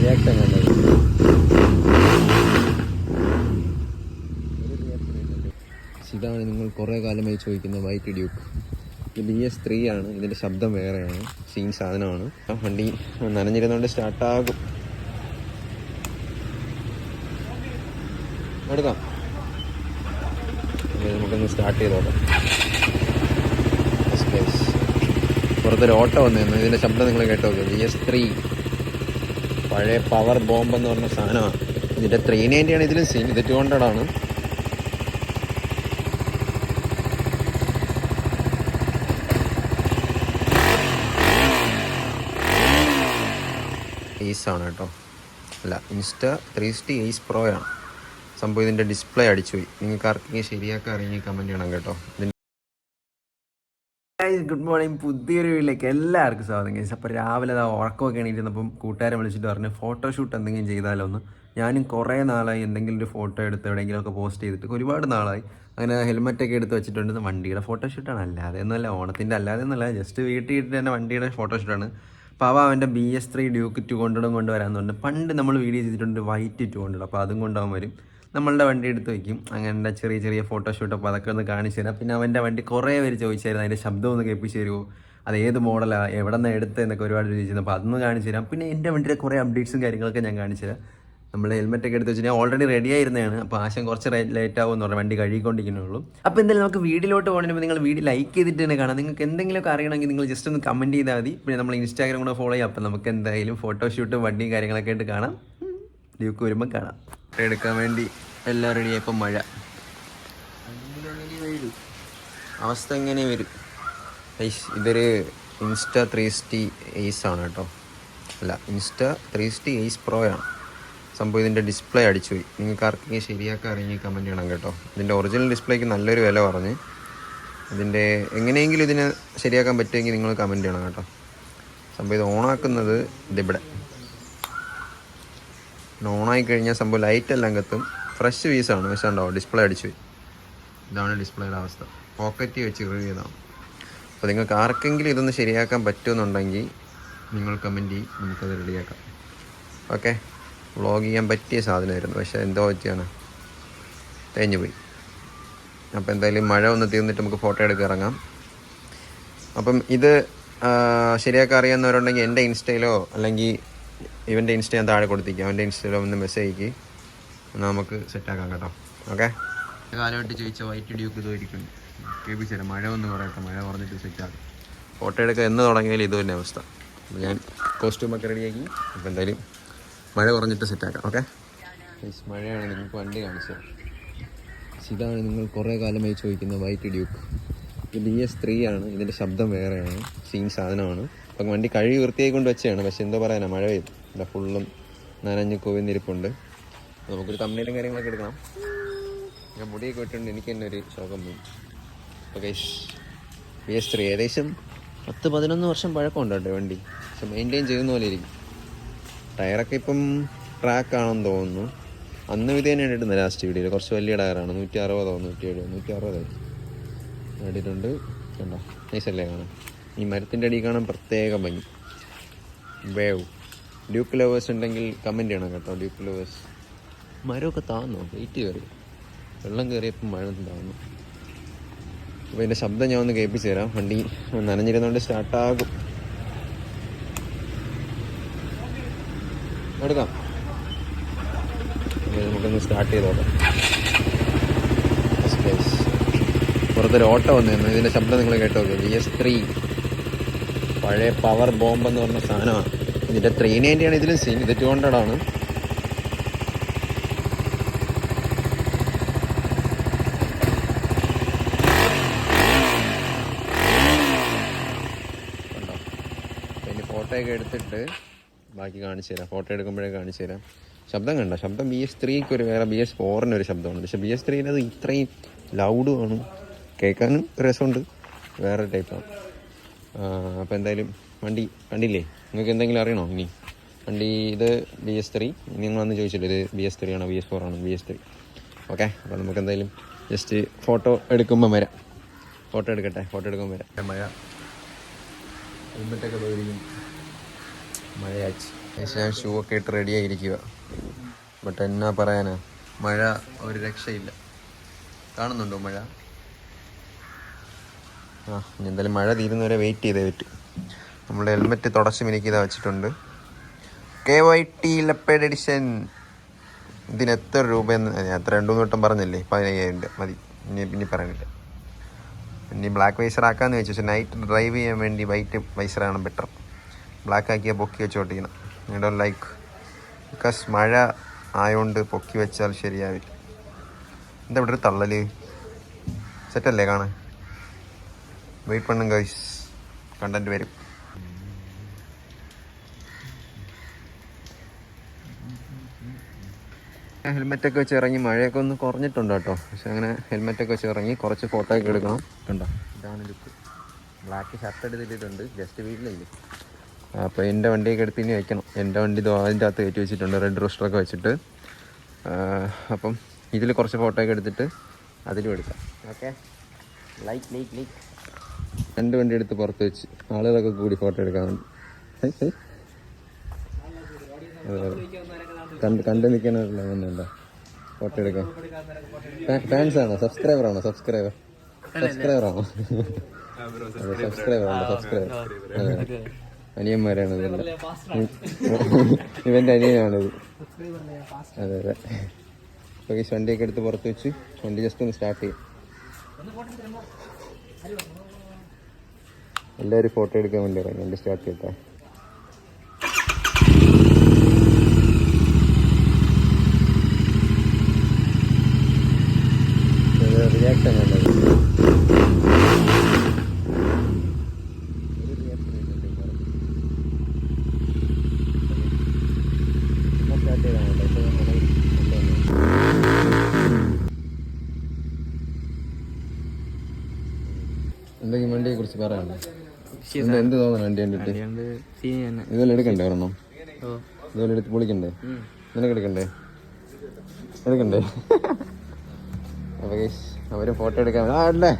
Reaction ഇതാണ് നിങ്ങൾ കുറേ കാലമായി ചോദിക്കുന്ന വൈറ്റ് ഡ്യൂക്ക് ഇത് ബി എസ് ത്രീ ആണ് ഇതിന്റെ ശബ്ദം വേറെയാണ് സീൻ സാധനമാണ്. വണ്ടി നനഞ്ഞിരുന്നുകൊണ്ട് സ്റ്റാർട്ടാകും എടുക്കാം. നമുക്കൊന്ന് സ്റ്റാർട്ട് ചെയ്ത്. പുറത്തൊരു ഓട്ടോ വന്നിരുന്നു ഇതിന്റെ ശബ്ദം നിങ്ങൾ കേട്ടോ ബി എസ് ത്രീ പഴയ പവർ ബോംബ് എന്ന് പറഞ്ഞ സാധനമാണ്. ഇതിന്റെ ത്രീ നയന്റിയാണ് ഇതിലും സീൻ ഇത് ടു ഹൺഡ്രഡ് ആണ്. കേട്ടോ. അല്ല ഇൻസ്റ്റ ത്രീ സിക്സ്റ്റി എയ്സ് പ്രോയാണ് സംഭവം ഇതിന്റെ ഡിസ്പ്ലേ അടിച്ചുപോയി. നിങ്ങൾക്ക് ആർക്കെങ്കിലും ശരിയാക്കാൻ അറിയെങ്കിൽ കമന്റ് ചെയ്യണം കേട്ടോ. ഇതിന്റെ ഗുഡ് മോർണിംഗ് പുതിയൊരു വീട്ടിലേക്ക് എല്ലാവർക്കും സ്വാഗതം ഗൈസ് അപ്പോൾ രാവിലെ അതാ ഉറക്കമൊക്കെ എണീറ്റിരുന്നപ്പം കൂട്ടുകാരെ വിളിച്ചിട്ട് പറഞ്ഞു ഫോട്ടോഷൂട്ട് എന്തെങ്കിലും ചെയ്താലോ ഒന്ന് ഞാനും കുറേ നാളായി എന്തെങ്കിലും ഒരു ഫോട്ടോ എടുത്ത് എവിടെയെങ്കിലുമൊക്കെ പോസ്റ്റ് ചെയ്തിട്ട് ഒരുപാട് നാളായി. അങ്ങനെ ഹെൽമെറ്റൊക്കെ എടുത്ത് വെച്ചിട്ടുണ്ട്. വണ്ടിയുടെ ഫോട്ടോഷൂട്ടാണ് അല്ലാതെ ഒന്നുമല്ല ഓണത്തിന്റെ അല്ലാതെ ഒന്നുമല്ല. ജസ്റ്റ് വീട്ടിൽ ഇട്ടിട്ട് തന്നെ വണ്ടിയുടെ ഫോട്ടോഷൂട്ടാണ് അപ്പോൾ അവ അവന്റെ B S three Duke two കൊണ്ടിടും കൊണ്ടുവരാമെന്ന് പറഞ്ഞു. പണ്ട് നമ്മൾ വീഡിയോ ചെയ്തിട്ടുണ്ട് വൈറ്റ് ടു കൊണ്ടിടും അപ്പോൾ അതും കൊണ്ടുപോകാൻ വരും. നമ്മളുടെ വണ്ടി എടുത്ത് വയ്ക്കും. അങ്ങനെ ചെറിയ ചെറിയ ഫോട്ടോഷൂട്ട് അതൊക്കെ ഒന്ന് കാണിച്ചു തരാം. പിന്നെ അവന്റെ വണ്ടി കുറേ പേര് ചോദിച്ചായിരുന്നു അതിന്റെ ശബ്ദം ഒന്ന് കേൾപ്പിച്ച് തരുമോ? അത് ഏത് മോഡലാണ് എവിടെ നിന്ന് എടുത്ത് എന്നൊക്കെ ഒരുപാട് ചോദിച്ചിരുന്നു. അപ്പോൾ അതൊന്ന് കാണിച്ചു തരാം. പിന്നെ എന്റെ വണ്ടിയുടെ കുറേ അപ്ഡേറ്റ്സും കാര്യങ്ങളൊക്കെ ഞാൻ കാണിച്ചു തരാം. നമ്മൾ ഹെൽമെറ്റ് ഒക്കെ എടുത്ത് വെച്ചാൽ ഓൾറെഡി റെഡി ആയിരുന്നതാണ്. അപ്പോൾ ആശം കുറച്ച് ലേറ്റ് ആവും എന്ന് പറഞ്ഞാൽ വണ്ടി കഴുകിക്കൊണ്ടിരിക്കുന്നുള്ളൂ അപ്പോൾ എന്തായാലും നമുക്ക് വീഡിയോട്ട് പോകണമെങ്കിൽ നിങ്ങൾ വീഡിയോ ലൈക്ക് ചെയ്തിട്ട് തന്നെ കാണാം. നിങ്ങൾക്ക് എന്തെങ്കിലുമൊക്കെ അറിയണമെങ്കിൽ നിങ്ങൾ ജസ്റ്റ് ഒന്ന് കമന്റ് ചെയ്താൽ മതി. പിന്നെ നമ്മൾ ഇൻസ്റ്റാഗ്രാം കൂടെ ഫോളോ ചെയ്യാം. അപ്പോൾ നമുക്ക് എന്തായാലും ഫോട്ടോഷൂട്ടും വണ്ടിയും കാര്യങ്ങളൊക്കെ ആയിട്ട് കാണാം. ഡ്യൂക്ക് വരുമ്പോൾ കാണാം. എടുക്കാൻ വേണ്ടി എല്ലാം റെഡി ആയപ്പോൾ മഴ. അവസ്ഥ എങ്ങനെ വരും. ഇതൊരു ഇൻസ്റ്റ ത്രീ സിക്സ്റ്റി എയ്സ് ആണ് കേട്ടോ. അല്ല insta three sixty ace pro ആണ്. സംഭവം ഇതിന്റെ ഡിസ്പ്ലേ അടിച്ചുപോയി നിങ്ങൾക്ക് ആർക്കെങ്കിലും ശരിയാക്കാൻ അറിയെങ്കിൽ കമന്റ് ചെയ്യണം കേട്ടോ. ഇതിന്റെ ഒറിജിനൽ ഡിസ്പ്ലേക്ക് നല്ലൊരു വില പറഞ്ഞ്. ഇതിന്റെ എങ്ങനെയെങ്കിലും ഇതിനെ ശരിയാക്കാൻ പറ്റുമെങ്കിൽ നിങ്ങൾ കമന്റ് ചെയ്യണം കേട്ടോ. സംഭവം ഇത് ഓണാക്കുന്നത് ഇതിവിടെ. ഓണായി കഴിഞ്ഞാൽ സംഭവം ലൈറ്റ് എല്ലാം കത്തും. ഫ്രഷ് പീസാണ് പക്ഷേ ഉണ്ടാവും ഡിസ്പ്ലേ അടിച്ചു പോയി. ഇതാണ് ഡിസ്പ്ലേയുടെ അവസ്ഥ. പോക്കറ്റ് വെച്ച് കീറിയതാണ് അപ്പോൾ നിങ്ങൾക്ക് ആർക്കെങ്കിലും ഇതൊന്ന് ശരിയാക്കാൻ പറ്റുമെന്നുണ്ടെങ്കിൽ നിങ്ങൾ കമന്റ് ചെയ്യും. നമുക്കത് റെഡിയാക്കാം ഓക്കെ വ്ളോഗ് ചെയ്യാൻ പറ്റിയ സാധനമായിരുന്നു. പക്ഷേ എന്തോ പറ്റിയാണ്. തേഞ്ഞു പോയി. അപ്പോൾ എന്തായാലും മഴ ഒന്ന് തീർന്നിട്ട് നമുക്ക് ഫോട്ടോ എടുക്കാൻ ഇറങ്ങാം. അപ്പം ഇത് ശരിയാക്കാൻ അറിയാവുന്നവരുണ്ടെങ്കിൽ എന്റെ ഇൻസ്റ്റയിലോ അല്ലെങ്കിൽ ഇവന്റെ ഇൻസ്റ്റ ഞാൻ താഴെ കൊടുത്തിരിക്കും. അവന്റെ ഇൻസ്റ്റയിൽ ഒന്ന് മെസ്സേജ് അയക്കി. എന്നാൽ നമുക്ക് സെറ്റാക്കാം കേട്ടോ. ഓക്കെ കാലമായിട്ട് ചോദിച്ച വൈറ്റ് ഡ്യൂക്ക് ഇതായിരിക്കും കേൾപ്പിച്ചുതരാം മഴ ഒന്ന് കുറയട്ടെ മഴ കുറഞ്ഞിട്ട് സെറ്റാക്കാം ഫോട്ടോ എടുക്കുക എന്ന് തുടങ്ങിയാലും ഇത് തന്നെ അവസ്ഥ ഞാൻ കോസ്റ്റ്യൂമൊക്കെ റെഡിയാക്കി അപ്പോൾ എന്തായാലും മഴ കുറഞ്ഞിട്ട് സെറ്റാക്കാം ഓക്കെ മഴയാണ് നിങ്ങൾക്ക് വണ്ടി കാണിച്ചത്. ഇതാണ് നിങ്ങൾ കുറേ കാലമായി ചോദിക്കുന്ന വൈറ്റ് ഡ്യൂക്ക് ഇത് ബി എസ് ത്രീ ആണ്. ഇതിന്റെ ശബ്ദം വേറെയാണ്. സീൻ സാധനമാണ്. അപ്പം വണ്ടി കഴുകി വൃത്തിയായി കൊണ്ട് വെച്ചതാണ്. പക്ഷെ എന്തോ പറയാനാ മഴ പെയ്തു. ഇവിടെ ഫുള്ളും നനഞ്ഞ് കോവിന്നിരിപ്പുണ്ട്. നമുക്കൊരു തമ്മിലും കാര്യങ്ങളൊക്കെ എടുക്കണം. ഞാൻ മുടിയൊക്കെ ഇട്ടുണ്ട് എനിക്ക് തന്നെ ഒരു ശോകം പോയി അപ്പോൾ ഏകദേശം പത്ത് പതിനൊന്ന് വർഷം പഴക്കമുണ്ട് കേട്ടോ വണ്ടി. പക്ഷെ മെയിന്റെയിൻ ചെയ്യുന്ന പോലെ ഇരിക്കും. ടയറൊക്കെ ഇപ്പം ട്രാക്ക് ആണെന്ന് തോന്നുന്നു. അന്ന് ഇത് തന്നെയാണ് ലാസ്റ്റ് വീഡിയോയിൽ കുറച്ച് വലിയ ടയറാണ് നൂറ്റി അറുപതോ നൂറ്റി എഴുപതോ നൂറ്റി അറുപതോ ഇട്ടിട്ടുണ്ട്. കണ്ടോ? നൈസല്ലേ കാണാൻ? ഈ മരത്തിന്റെ അടി കാണാൻ പ്രത്യേക ഭംഗി. വേവ്. ഡ്യൂക്ക് ലവേഴ്സ് ഉണ്ടെങ്കിൽ കമന്റ് ചെയ്യണം കേട്ടോ ഡ്യൂക്ക് ലവേഴ്സ് മരമൊക്കെ താന്നു? വെയിറ്റ് കയറി വെള്ളം കയറിയപ്പോൾ മഴ താന്നു. അപ്പോൾ ഇതിന്റെ ശബ്ദം ഞാൻ ഒന്ന് കേൾപ്പിച്ച് തരാം. വണ്ടി നനഞ്ഞിരുന്നുകൊണ്ട് സ്റ്റാർട്ടാകും എടുക്കാം നമുക്കൊന്ന് സ്റ്റാർട്ട് ചെയ്ത്. പുറത്തൊരു ഓട്ടോ വന്നിരുന്നു ഇതിന്റെ ശബ്ദം നിങ്ങൾ കേട്ടോ വി എസ് ത്രീ പഴയ പവർ ബോംബ് എന്ന് പറഞ്ഞ സാധനമാണ്. ഇതിന്റെ ത്രീ നയന്റിയാണ് ഇതിലും സീൻ ഇത് ടു ഹൺഡ്രഡ് ആണ്. കണ്ടോ? ഇനി ഫോട്ടോ ഒക്കെ എടുത്തിട്ട് ബാക്കി കാണിച്ചു തരാം. ഫോട്ടോ എടുക്കുമ്പോഴേ കാണിച്ചു തരാം. ശബ്ദം കണ്ട? ശബ്ദം ബി എസ് ത്രീക്ക് ഒരു വേറെ ബി എസ് ഫോറിന് ഒരു ശബ്ദമാണ്. പക്ഷെ ബി എസ് ത്രീന്റെ അത് ഇത്രയും ലൗഡുമാണ് കേൾക്കാനും രസമുണ്ട്. വേറെ ടൈപ്പാണ് അപ്പോൾ എന്തായാലും വണ്ടി കണ്ടില്ലേ നിങ്ങൾക്ക് എന്തെങ്കിലും അറിയണോ ഇനി? വണ്ടി ഇത് ബി എസ് ത്രീ നിങ്ങൾ വന്ന് ചോദിച്ചില്ലേ ഇത് ബി എസ് ത്രീ ആണോ ബി എസ് ഫോർ ആണോ? ബി എസ് ത്രീ ഓക്കെ അപ്പോൾ നമുക്ക് എന്തായാലും ജസ്റ്റ് ഫോട്ടോ എടുക്കുമ്പം വരാം. ഫോട്ടോ എടുക്കട്ടെ ഫോട്ടോ എടുക്കുമ്പോൾ വരാം. മഴ. ഹെൽമെറ്റൊക്കെ പോയിരിക്കും മഴയാച്ച്. ഞാൻ ഷൂ ഒക്കെ ഇട്ട് റെഡി ആയിരിക്കുക ബട്ട് എന്നാ പറയാനാ? മഴ ഒരു രക്ഷയില്ല. കാണുന്നുണ്ടോ മഴ? ആ ഇനി എന്തായാലും മഴ തീരുന്നവരെ വെയിറ്റ് ചെയ്തേ പറ്റും. നമ്മുടെ ഹെൽമെറ്റ് തുടച്ച് മിനിക്ക് ഇതാ വെച്ചിട്ടുണ്ട്. K Y T limited edition ഇതിന് എത്ര രൂപയെന്ന് എത്ര രണ്ടു മൂന്ന് വട്ടം പറഞ്ഞല്ലേ? പതിനയ്യായിരം രൂപ. മതി. ഇനി പിന്നെ പറയാനില്ല ഇനി ബ്ലാക്ക് വൈസർ ആക്കാന്ന് വെച്ചു. പക്ഷേ നൈറ്റ് ഡ്രൈവ് ചെയ്യാൻ വേണ്ടി വൈറ്റ് വൈസറാണ് ബെറ്റർ ബ്ലാക്ക് ആക്കിയാൽ പൊക്കി വെച്ച് ഓട്ടിക്കണം ഐ ഡോണ്ട് ലൈക്ക് ബിക്കോസ് മഴ ആയതുകൊണ്ട് പൊക്കി വെച്ചാൽ ശരിയാവില്ല. എന്താ ഇവിടെ ഒരു തള്ളൽ? സെറ്റല്ലേ കാണാൻ? വെയിറ്റ് പണ്ണും ഗൈസ് കണ്ടന്റ് വരും ഹെൽമെറ്റൊക്കെ വെച്ച് ഇറങ്ങി മഴയൊക്കെ ഒന്ന് കുറഞ്ഞിട്ടുണ്ട് കേട്ടോ. പക്ഷെ അങ്ങനെ ഹെൽമെറ്റൊക്കെ വെച്ച് ഇറങ്ങി കുറച്ച് ഫോട്ടോ ഒക്കെ എടുക്കണം. കണ്ടോ? ഇതാണ് ലുക്ക് ബ്ലാക്ക് ഷർട്ട് എടുത്തിട്ടുണ്ട്. ജസ്റ്റ് വീട്ടിലില്ലേ. അപ്പോൾ എന്റെ വണ്ടിയൊക്കെ എടുത്ത് ഇനി വയ്ക്കണം എന്റെ വണ്ടി അതിന്റെ അകത്ത് കയറ്റി വെച്ചിട്ടുണ്ട്. റെഡ് റോസ്റ്ററൊക്കെ വെച്ചിട്ട്. അപ്പം ഇതിൽ കുറച്ച് ഫോട്ടോ ഒക്കെ എടുത്തിട്ട് അതിലും എടുക്കാം. ഓക്കെ ലൈക്ക് ലൈക്ക് ലൈക്ക് രണ്ട് വണ്ടി എടുത്ത് പുറത്ത് വെച്ച്. ആളുകളൊക്കെ കൂടി ഫോട്ടോ എടുക്കാൻ വേണ്ടി. കണ്ട് കണ്ട് ഒന്നുമില്ല ഫോട്ടോ എടുക്കാൻ. ഫാൻസ് ആണോ? സബ്സ്ക്രൈബർ ആണോ? സബ്സ്ക്രൈബർ സബ്സ്ക്രൈബർ ആണോ? സബ്സ്ക്രൈബർ ആണോ? സബ്സ്ക്രൈബർ അനിയന്മാരാണ് ഇതെല്ലാം ഇവന്റെ അനിയനാണിത് അതെ അതെ. ഈ വണ്ടിയൊക്കെ എടുത്ത് പുറത്ത് വെച്ച്. വണ്ടി ജസ്റ്റ് ഒന്ന് സ്റ്റാർട്ട് ചെയ്യും. എല്ലാവരും ഫോട്ടോ എടുക്കാൻ വേണ്ടി ഇറങ്ങി. എന്റെ സ്റ്റാർട്ട് ചെയ്താൽ എന്തെങ്കിലും വണ്ടിയെ കുറിച്ച് പറയാനുണ്ടോ? എന്ത് തോന്നുന്നു വണ്ടി കണ്ടിട്ട്? ഇതെല്ലാം എടുക്കണ്ടേ ഒരെണ്ണം? ഇതെല്ലാം എടുത്ത് പൊളിക്കണ്ടേ? നിനക്ക് എടുക്കണ്ടേ? എടുക്കണ്ടേ? അപ്പൊ അവർ ഫോട്ടോ എടുക്കാൻ ആ അല്ലേ?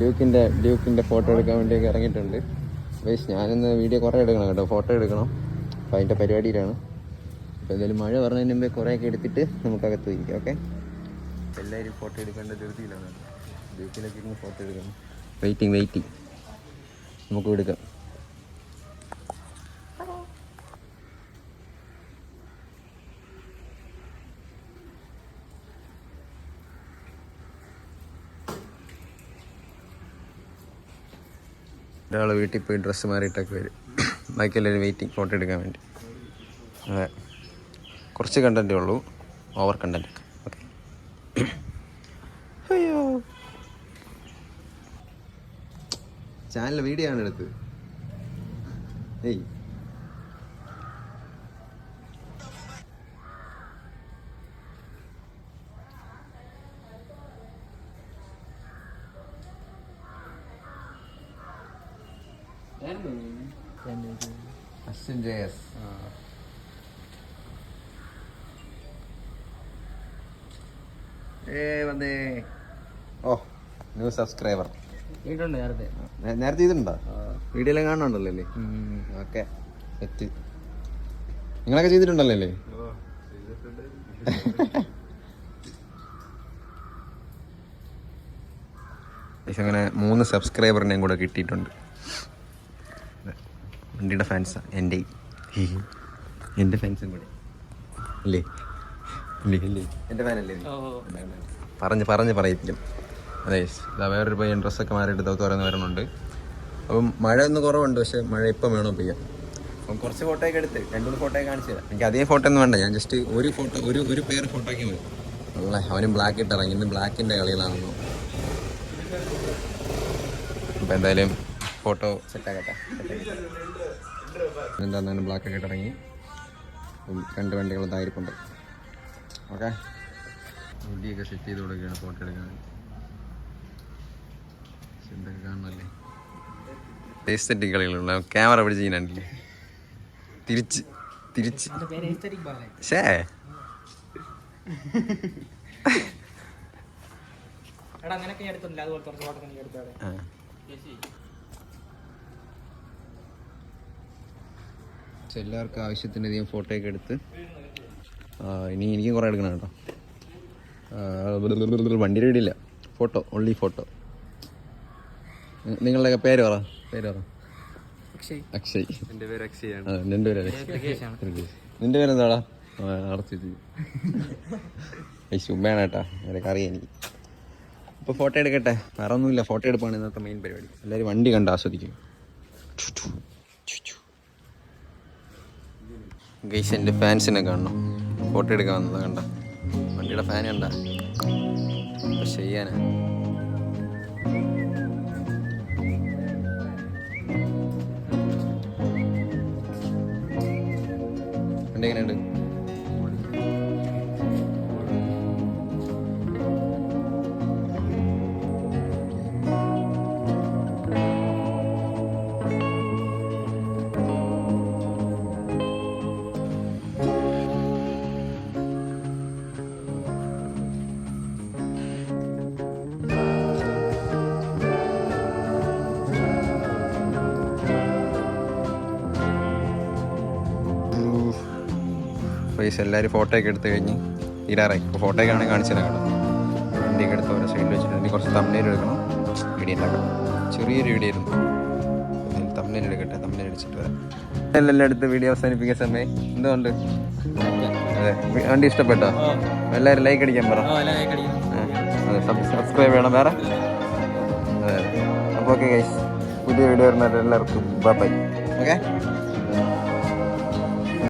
ഡ്യൂക്കിന്റെ ഡ്യൂക്കിന്റെ ഫോട്ടോ എടുക്കാൻ വേണ്ടിയൊക്കെ ഇറങ്ങിയിട്ടുണ്ട്. വേസ് ഞാനിന്ന് വീഡിയോ കുറേ എടുക്കണം കേട്ടോ. ഫോട്ടോ എടുക്കണം. അപ്പം അതിന്റെ പരിപാടിയിലാണ്. അപ്പോൾ എന്തായാലും മഴ പറഞ്ഞതിന് മുമ്പേ കുറേയൊക്കെ എടുത്തിട്ട് നമുക്കകത്ത് വയ്ക്കാം ഓക്കെ എല്ലാവരും ഫോട്ടോ എടുക്കേണ്ട ധൃതിയിലാണ് ഡ്യൂക്കിലൊക്കെ ഇരുന്ന് ഫോട്ടോ എടുക്കണം. വെയിറ്റിംഗ് വെയിറ്റിംഗ് നമുക്ക് എടുക്കാം. ഒരാൾ വീട്ടിൽ പോയി ഡ്രസ്സ് മാറിയിട്ടൊക്കെ വരും. ബാക്കി എല്ലാവരും വെയിറ്റിംഗ് ഫോട്ടോ എടുക്കാൻ വേണ്ടി. അതെ. കുറച്ച് കണ്ടന്റേ ഉള്ളൂ. ഓവർ കണ്ടന്റ് ഓക്കെ അയ്യോ ചാനൽ വീഡിയോ ആണ് എടുത്ത്. ഏയ്. അശ്വിൻ ജയസ് ഏ വന്നേ. ഓ ന്യൂ സബ്സ്ക്രൈബർ. നേരത്തെ. ഇതുണ്ടോ? വീഡിയോ എല്ലാം കാണുന്നുണ്ടല്ലോ അല്ലേ ഓക്കെ. സെറ്റ് നിങ്ങളൊക്കെ ചെയ്തിട്ടുണ്ടല്ലോ അല്ലേ അങ്ങനെ മൂന്ന് സബ്സ്ക്രൈബറിനെയും കൂടെ കിട്ടിയിട്ടുണ്ട്. വണ്ടിയുടെ ഫാൻസാണ് എന്റെ. എന്റെ ഫാൻസും കൂടെ. അല്ലേ അല്ലേ അല്ലേ എന്റെ ഫാനല്ലേ? പറഞ്ഞ് പറഞ്ഞ് പറയിപ്പിക്കും. അതെ ഇതാ വേറൊരു പയ്യൻ ഡ്രസ്സൊക്കെ മാറിയിട്ട് ഇതൊക്കെ തുറന്ന് വരുന്നുണ്ട് അപ്പം മഴ ഒന്ന് കുറവുണ്ട് പക്ഷെ മഴ ഇപ്പം വേണം പെയ്യാൻ? അപ്പം കുറച്ച് ഫോട്ടോ ഒക്കെ എടുത്ത് രണ്ട് മൂന്ന് ഫോട്ടോ കാണിച്ചു തരാം. എനിക്ക് അതേ ഫോട്ടോ ഒന്നും വേണ്ട ഞാൻ ജസ്റ്റ് ഒരു ഫോട്ടോ ഒരു ഒരു പേര് ഫോട്ടോ ഒക്കെ മതി. അല്ല അവനും ബ്ലാക്ക് ഇട്ട് ഇറങ്ങി ഇന്ന് ബ്ലാക്കിന്റെ കളികളാണല്ലോ അപ്പം എന്തായാലും ഫോട്ടോ സെറ്റാക്കട്ടെ എന്താണെന്ന് ബ്ലാക്ക് ഒക്കെ ഇട്ടിറങ്ങി? രണ്ട് വണ്ടികൾ ഇതായിരിപ്പുണ്ട്. ഓക്കെ മുടിയൊക്കെ സെറ്റ് ചെയ്ത് കൊടുക്കുകയാണ് ഫോട്ടോ എടുക്കാൻ എന്തൊക്കെ കാണണല്ലേ ക്യാമറ പിടിച്ച് ചെയ്യാനില്ലേ തിരിച്ച് തിരിച്ച്. ഷേ എടുത്തില്ല അതുപോലെ കുറച്ച് ആ. ആവശ്യത്തിന് എല്ലാവർക്കും ആവശ്യത്തിനധികം ഫോട്ടോ ഒക്കെ എടുത്ത് ഇനി എനിക്കും കുറേ എടുക്കണം കേട്ടോ. വണ്ടി വണ്ടിയുടെ ഇടില്ല ഫോട്ടോ ഓൺലി ഫോട്ടോ നിങ്ങളുടെയൊക്കെ പേര് പറ. പേര് പറ. അക്ഷയ്. എന്റെ പേര് അക്ഷയാണ് ആ നിന്റെ പേര് എന്താടാ നിന്റെ പേരെന്താടാ അടച്ചു ചുമ്മയാണ് കേട്ടാ. നിനക്ക് അറിയാം എനിക്ക്. അപ്പോൾ ഫോട്ടോ എടുക്കട്ടെ? വേറെ ഒന്നുമില്ല. ഫോട്ടോ എടുപ്പാണ് ഇന്നത്തെ മെയിൻ പരിപാടി. എല്ലാരും വണ്ടി കണ്ട് ആസ്വദിക്കും. ഗൈസ് എന്റെ ഫാൻസിനെ കാണണം. ഫോട്ടോ എടുക്കാൻ വന്നതാ കണ്ട. വണ്ടിയുടെ ഫാൻ കണ്ട. ചെയ്യാനാ. എങ്ങനെയുണ്ട് പൈസ എല്ലാവരും ഫോട്ടോ ഒക്കെ എടുത്ത് കഴിഞ്ഞ് തീരാറായി ഇപ്പോൾ ഫോട്ടോ ഒക്കെ ആണെങ്കിൽ കാണിച്ചു തരാം വണ്ടിയൊക്കെ എടുത്ത് ഓരോ സൈഡിൽ വെച്ചിട്ട് ഇനി കുറച്ച് തമ്മനയിൽ എടുക്കണം. വീഡിയോ ഉണ്ടാക്കണം. ചെറിയൊരു വീഡിയോ ആയിരുന്നു. തമ്മനയിൽ എടുക്കട്ടെ തമ്മനയിൽ അടിച്ചിട്ട് വരാം. എല്ലാം എടുത്ത് വീഡിയോ അവസാനിപ്പിക്കുന്ന സമയം. എന്തുകൊണ്ട്? അതെ വണ്ടി ഇഷ്ടപ്പെട്ടോ? എല്ലാവരും ലൈക്ക് അടിക്കാൻ പറ. അതെ സബ്സ്ക്രൈബ് ചെയ്യണം വേറെ? അതെ അപ്പോൾ ഓക്കെ ഗൈസ് പുതിയ വീഡിയോ വരുന്നവരെല്ലാവർക്കും ബൈ ഓക്കെ